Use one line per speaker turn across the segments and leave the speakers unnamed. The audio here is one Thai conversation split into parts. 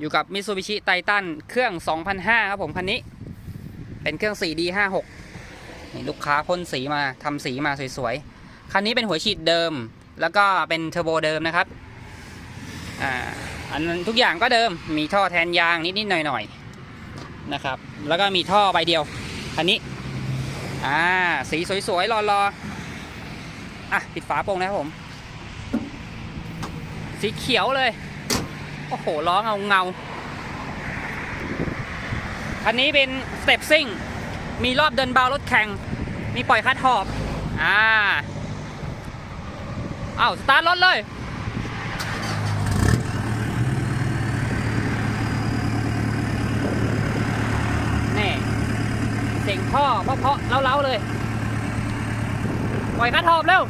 อยู่กับ Mitsubishi Titan เครื่อง 2005 ครับผม คันนี้ เป็นเครื่อง 4D56 นี่ลูกค้าพ่นสีมาทำสีมาสวยๆ คันนี้เป็นหัวฉีดเดิม แล้วก็เป็นเทอร์โบเดิมนะครับ อ่า อันทุกอย่างก็เดิม มีท่อแทนยางนิดๆหน่อยๆ นะครับ แล้วก็มีท่อใบเดียว คันนี้ อ่า สีสวยๆ รอๆ อะ ปิดฝาโปร่งนะครับผม สีเขียวเลย โอ้โหล้อเงาเงาคันนี้เป็นสเต็ปซิ่ง มีรอบเดินเบารถแข่ง มีปล่อยคัดหอบ อ่าเอาสตาร์ทรถเลยนี่เสียงท่อเพราะๆเล้าๆเลย ปล่อยคัดหอบเร็ว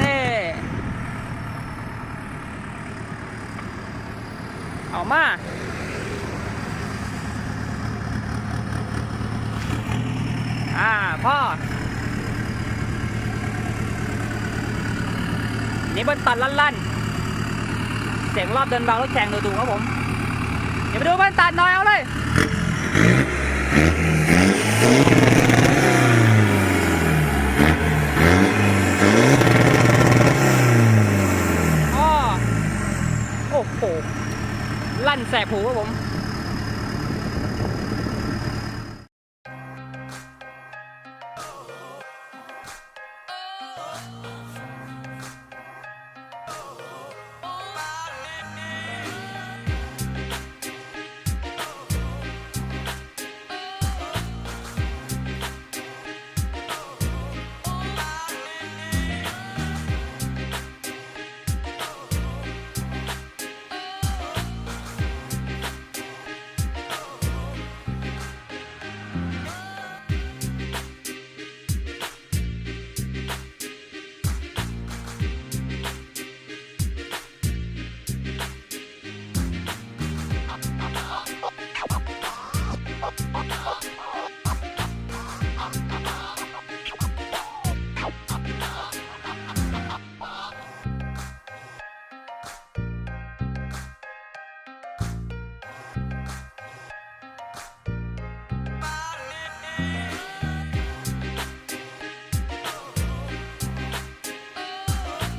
นี่ เอามาอ่าพ่อ นี่เบิ้ลตัดลั่นๆ เสียงรอบเดินเบารถแข่งดูๆครับผม เดี๋ยวไปดูเบิ้ลตัดหน่อยเอาเลยอ้อโอ้โห ลั่นแสบหูครับผม